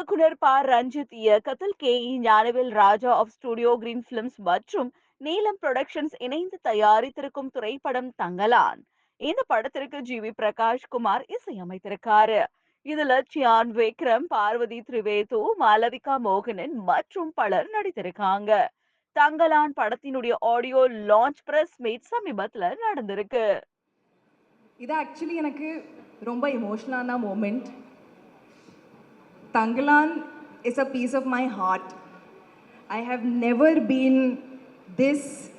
இயக்குனர் ப ரஞ்சித் இயக்கத்தில் K E Gnanavel Raja of Studio Green Films மற்றும் நீலம் புரொடக்ஷன்ஸ் இணைந்து தயாரித்திருக்கும் திரைப்படம் தங்கலான். இந்த படத்திற்கு ஜி. வி. பிரகாஷ் குமார் இசையமைத்திருக்காரு. இதுல சியான் விக்ரம் பார்வதி திரிவேது மாலவிகா மோகனன் மற்றும் பலர் நடித்திருக்காங்க. தங்கலான் படத்தினுடைய ஆடியோ லான்ச் பிரஸ் மீட் சமீபத்துல நடந்திருக்கு. இது ஆக்சுவலி எனக்கு ரொம்ப இமோஷனலான moment Tangalan is a piece of my heart. I have never been this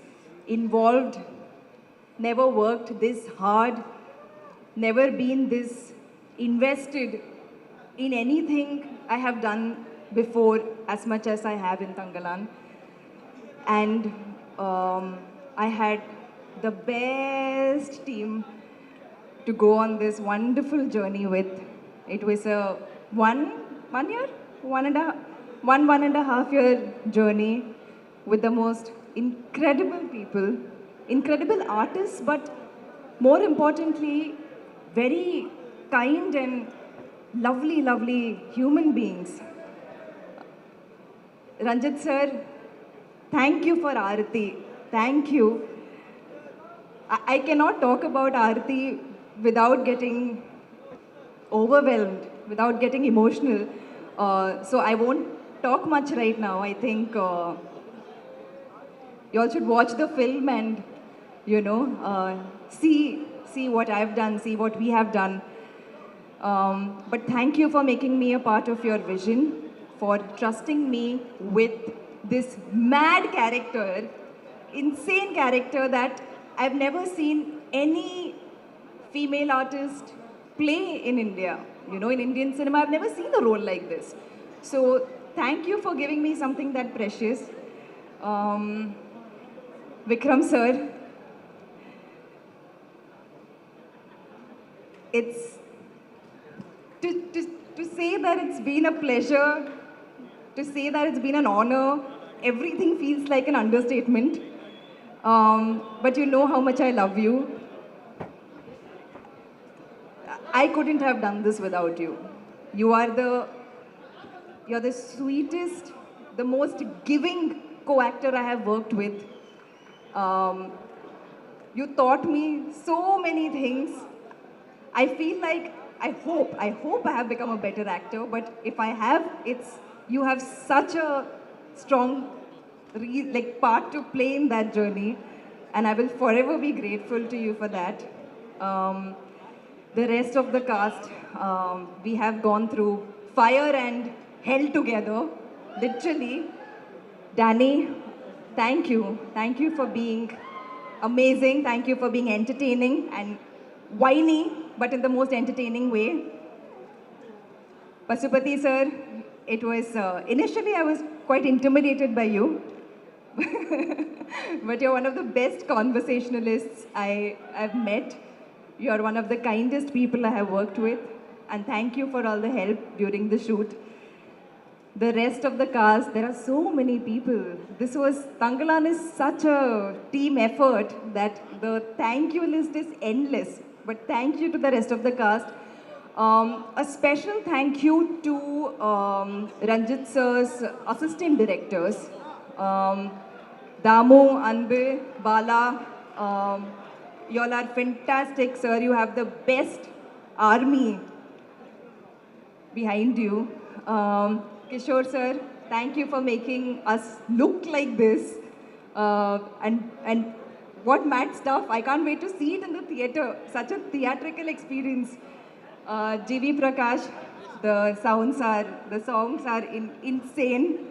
involved, never worked this hard, never been this invested in anything I have done before as much as I have in Tangalan. And um, I had the best team to go on this wonderful journey with. It was a one one year, one and a one one and a half year journey with the most incredible people, incredible artists, but more importantly, very kind and lovely, lovely human beings. Ranjit sir, thank you for Aarti. Thank you. I, I cannot talk about Aarti without getting overwhelmed, without getting emotional. Uh, so I won't talk much right now. I think uh, you all should watch the film and you know uh, see see what I've done, see what we have done. Um, but thank you for making me a part of your vision, for trusting me with this mad character, insane character that I've never seen any female artist play in India. You know, in Indian cinema, I've never seen a role like this. So, thank you for giving me something that precious. Um, Vikram sir, it's to, to, to say that it's been a pleasure, to say that it's been an honor, everything feels like an understatement. Um, but you know how much I love you. I couldn't have done this without you. You are the you're the sweetest, the most giving co-actor I have worked with. Um, you taught me so many things. I feel like I hope, I hope I have become a better actor, but if I have, it's you have such a strong like part to play in that journey, and I will forever be grateful to you for that. Um, the rest of the cast, um, we have gone through fire and hell together, literally. Danny, thank you. Thank you for being amazing. Thank you for being entertaining and whiny, but in the most entertaining way. Pasupati sir, it was uh, initially I was quite intimidated by you, but you're one of the best conversationalists I have met. You are one of the kindest people I have worked with, and thank you for all the help during the shoot. The rest of the cast, there are so many people. This was Tangalan is such a team effort that the thank you list is endless. But thank you to the rest of the cast. Um, a special thank you to um, Ranjit sir's assistant directors, um, Damu, Anbe, Bala. Um, you all are fantastic, sir. You have the best army behind you. Um, Kishore sir, thank you for making us look like this. Uh, and, and what mad stuff. I can't wait to see it in the theatre. Such a theatrical experience. Uh, GV Prakash, the sounds are, the songs are in, insane.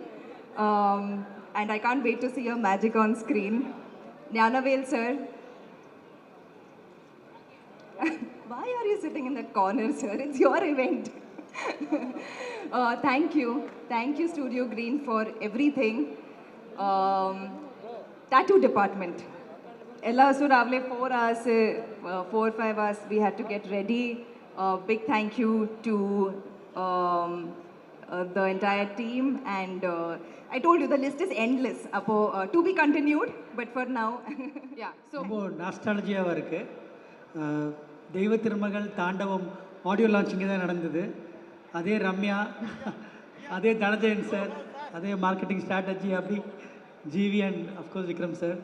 Um, and I can't wait to see your magic on screen. Nyanavel sir, why are you sitting in that corner, sir? It's your event. uh, thank you. Thank you, Studio Green, for everything. Um, tattoo department. Ella so Ravle, four hours, uh, four five hours, we had to get ready. Uh, big thank you to um, uh, the entire team. And uh, I told you the list is endless. Apo uh, to be continued, but for now, yeah. So, nostalgia work. Eh? Uh, தெய்வ திருமகள் தாண்டவம் audio லான்ச்சிங்கே தான் நடந்தது. அதே ரம்யா அதே Dhananjayan sir அதே marketing strategy அப்படி GV and of course Vikram sir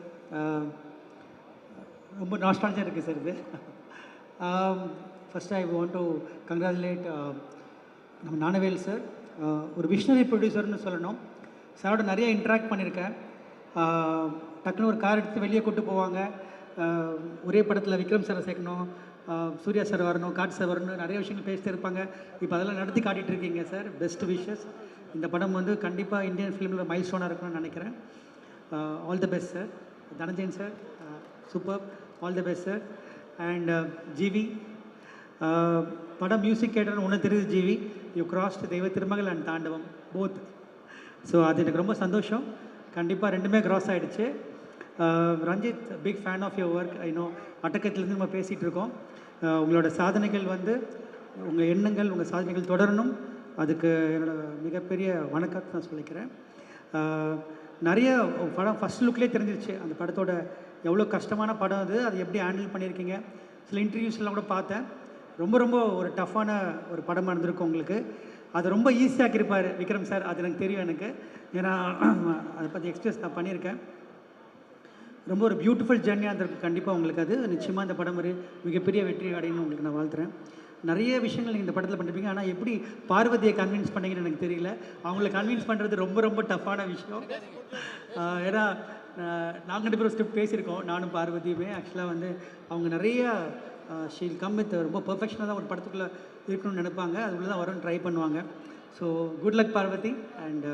ரொம்ப நாஸ்டாலஜாக இருக்குது சார் இது. First I want to congratulate நம்ம ஞானவேல் சார் ஒரு விஷனரி ப்ரொடியூசர்னு சொல்லணும். சாரோட நிறைய இன்ட்ராக்ட் பண்ணியிருக்கேன் டக்குன்னு ஒரு கார் எடுத்து வெளியே கூட்டு போவாங்க. ஒரே படத்தில் விக்ரம் சாரை சேர்க்கணும். சூர்யா சார் வரணும் காட் சார் வரணும் நிறைய விஷயங்கள் பேசிட்டு இருப்பாங்க. இப்போ அதெல்லாம் நடத்தி காட்டிகிட்டு இருக்கீங்க சார். பெஸ்ட் விஷஸ் இந்த படம் வந்து கண்டிப்பாக இந்தியன் ஃபிலிமில் மைல் ஸ்டோனாக இருக்கணும்னு நினைக்கிறேன். All the best sir. Dhananjayan sir. Super all the best sir. And GV. படம் மியூசிக் கேட்டர்னு ஒன்று தெரியுது ஜிவி. யூ கிராஸ்ட் தெய்வ திருமகள் அண்ட் தாண்டவம் போத் ஸோ அது எனக்கு ரொம்ப சந்தோஷம். கண்டிப்பாக ரெண்டுமே கிராஸ் ஆகிடுச்சு Ranjith big fan of your work I know அட்டக்கத்துலேருந்து நம்ம பேசிகிட்டு இருக்கோம் uh, உங்களோட சாதனைகள் வந்து உங்கள் எண்ணங்கள் உங்கள் சாதனைகள் தொடரணும். அதுக்கு என்னோட மிகப்பெரிய வணக்கத்தை நான் சொல்லிக்கிறேன். Uh, நிறைய படம் ஃபஸ்ட் லுக்லேயே தெரிஞ்சிருச்சு. அந்த படத்தோட எவ்வளோ கஷ்டமான படம் அது அதை எப்படி ஹேண்டில் பண்ணியிருக்கீங்க? சில இன்டர்வியூஸ்லாம் கூட பார்த்தேன். ரொம்ப ரொம்ப ஒரு டஃப்பான ஒரு படமாக இருந்திருக்கும் உங்களுக்கு. அதை ரொம்ப ஈஸியாக்கியிருப்பார் விக்ரம் சார். அது எனக்கு தெரியும் எனக்கு. ஏன்னா அதை பற்றி எக்ஸ்பிரஸ் நான் பண்ணியிருக்கேன். ரொம்ப ஒரு பியூட்டிஃபுல் ஜேர்னியாக இருந்திருக்கு. கண்டிப்பாக உங்களுக்கு அது. நிச்சயமாக இந்த படம் ஒரு மிகப்பெரிய வெற்றி அடையணும்னு உங்களுக்கு நான் வாழ்த்துறேன். நிறைய விஷயங்கள் நீங்கள் இந்த படத்தில் பண்ணிருப்பீங்க. ஆனால் எப்படி பார்வதியை கன்வின்ஸ் பண்ணீங்கன்னு எனக்கு தெரியல. அவங்கள கன்வின்ஸ் பண்ணுறது ரொம்ப ரொம்ப டஃப்பான விஷயம். ஏன்னா நாங்கள் ரெண்டு பேரும் ஸ்கிரிப்ட் பேசியிருக்கோம். நானும் பார்வதியுமே. ஆக்சுவலாக வந்து அவங்க நிறைய ஷீல் கம் வித் ரொம்ப பர்ஃபெக்ஷனாக தான் ஒரு படத்துக்குள்ளே இருக்கணும்னு நினைப்பாங்க. அதுக்குள்ளே தான் வரும்னு ட்ரை பண்ணுவாங்க. So good luck Parvathy. And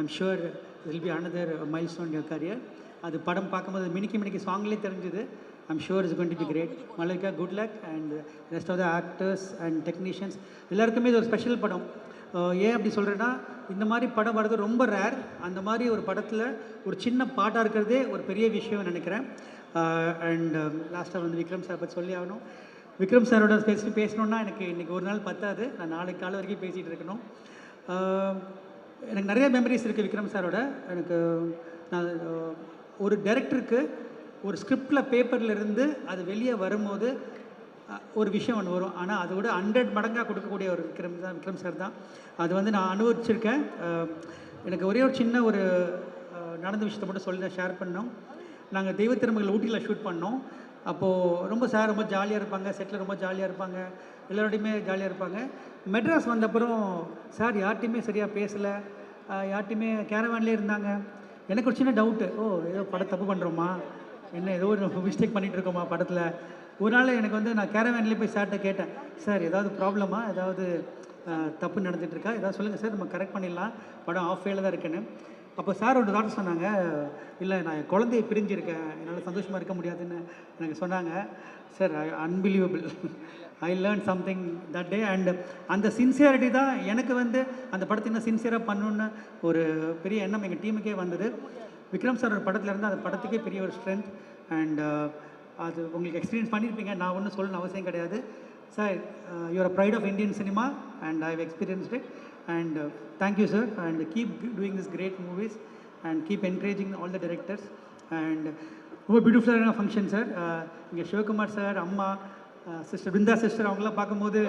I'm sure will be another milestone your career அது படம் பார்க்கும்போது மினிக்கி மினிக்கி சாங்லேயே தெரிஞ்சுது. I'm sure is going be great Malavika good luck and rest of the actors and technicians எல்லாருக்குமே இது ஒரு ஸ்பெஷல் படம். ஏன் அப்படி சொல்கிறேன்னா இந்த மாதிரி படம் வர்றது ரொம்ப ரேர் அந்த மாதிரி ஒரு படத்தில் ஒரு சின்ன பாட்டாக இருக்கிறதே ஒரு பெரிய விஷயம் நினைக்கிறேன். அண்ட் லாஸ்ட்டாக um, வந்து விக்ரம் சார் பற்றி சொல்லி ஆகணும். விக்ரம் சாரோட பேசி பேசணுன்னா எனக்கு இன்றைக்கி ஒரு நாள் பத்தாது. நான் நாளைக்கு காலை வரைக்கும் பேசிகிட்டு இருக்கணும். எனக்கு நிறைய மெமரிஸ் இருக்குது விக்ரம் சாரோட. எனக்கு நான் ஒரு டைரக்டருக்கு ஒரு ஸ்கிரிப்டில் பேப்பரில் இருந்து அது வெளியே வரும்போது ஒரு விஷயம் ஒன்று வரும். ஆனால் அதை விட ஹண்ட்ரட் மடங்காக கொடுக்கக்கூடிய ஒரு விக்ரம் தான் விக்ரம் சார் தான். அது வந்து நான் அனுபவிச்சிருக்கேன். எனக்கு ஒரே ஒரு சின்ன ஒரு நடந்த விஷயத்தை மட்டும் சொல்லி நான் ஷேர் பண்ணோம் நாங்கள் தெய்வ திருமகள் ஊட்டியில் ஷூட் பண்ணோம். அப்போது ரொம்ப சார் ரொம்ப ஜாலியாக இருப்பாங்க செட்டில் ரொம்ப ஜாலியாக இருப்பாங்க எல்லோருடையுமே ஜாலியாக இருப்பாங்க. மெட்ராஸ் வந்த அப்புறம் சார் யார்ட்டையுமே சரியாக பேசலை யார்ட்டையுமே கேரவான்லேயே இருந்தாங்க. எனக்கு ஒரு சின்ன டவுட்டு ஓ ஏதோ படம் தப்பு பண்ணுறோமா என்ன ஏதோ ஒரு மிஸ்டேக் பண்ணிகிட்டு இருக்கோமா படத்தில்? ஒரு நாள் எனக்கு வந்து நான் கேரவேன்லேயே போய் சார்கிட்ட கேட்டேன் சார் ஏதாவது ப்ராப்ளமா ஏதாவது தப்பு நடந்துகிட்ருக்கா இருக்கா? ஏதாவது சொல்லுங்கள் சார் நம்ம கரெக்ட் பண்ணிடலாம். படம் ஆஃப் ஃபேல தான் இருக்குன்னு. அப்போ சார் ஒரு டாக்டர் சொன்னாங்க இல்லை நான் என் குழந்தைய பிரிஞ்சிருக்கேன். என்னால் சந்தோஷமாக இருக்க முடியாதுன்னு எனக்கு சொன்னாங்க. Sir unbelievable I learn something that day and அந்த சின்சியாரிட்டி தான் எனக்கு வந்து அந்த படத்தை இன்னும் சின்சியராக பண்ணணுன்னு ஒரு பெரிய எண்ணம் எங்கள் டீமுக்கே வந்தது. விக்ரம் சார் ஒரு படத்தில் இருந்து அந்த படத்துக்கே பெரிய ஒரு ஸ்ட்ரென்த் அண்ட் uh, அது உங்களுக்கு எக்ஸ்பீரியன்ஸ் பண்ணியிருப்பீங்க நான் ஒன்றும் சொல்லணும்னு அவசியம் கிடையாது. Sir you are pride of Indian cinema and I have experienced it and thank you sir and keep doing these great movies and keep encouraging all the directors. And ரொம்ப பியூட்டிஃபுல்லான ஃபங்க்ஷன் சார் இங்கே Sivakumar sir அம்மா uh, sister Brinda sister அவங்களாம் பார்க்கும்போது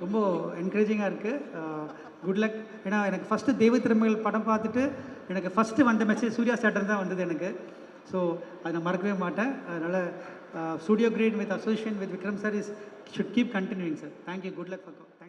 ரொம்ப என்கரேஜிங்காக இருக்குது good luck ஏன்னா எனக்கு ஃபஸ்ட்டு தெய்வ திறமைகள் படம் பார்த்துட்டு எனக்கு ஃபஸ்ட்டு வந்த மெசேஜ் சூர்யா சேட்டர் தான் வந்தது எனக்கு. ஸோ அதை நான் மறக்கவே மாட்டேன். அதனால் studio great with association with Vikram sir is should keep continuing sir thank you good luck பக்கம்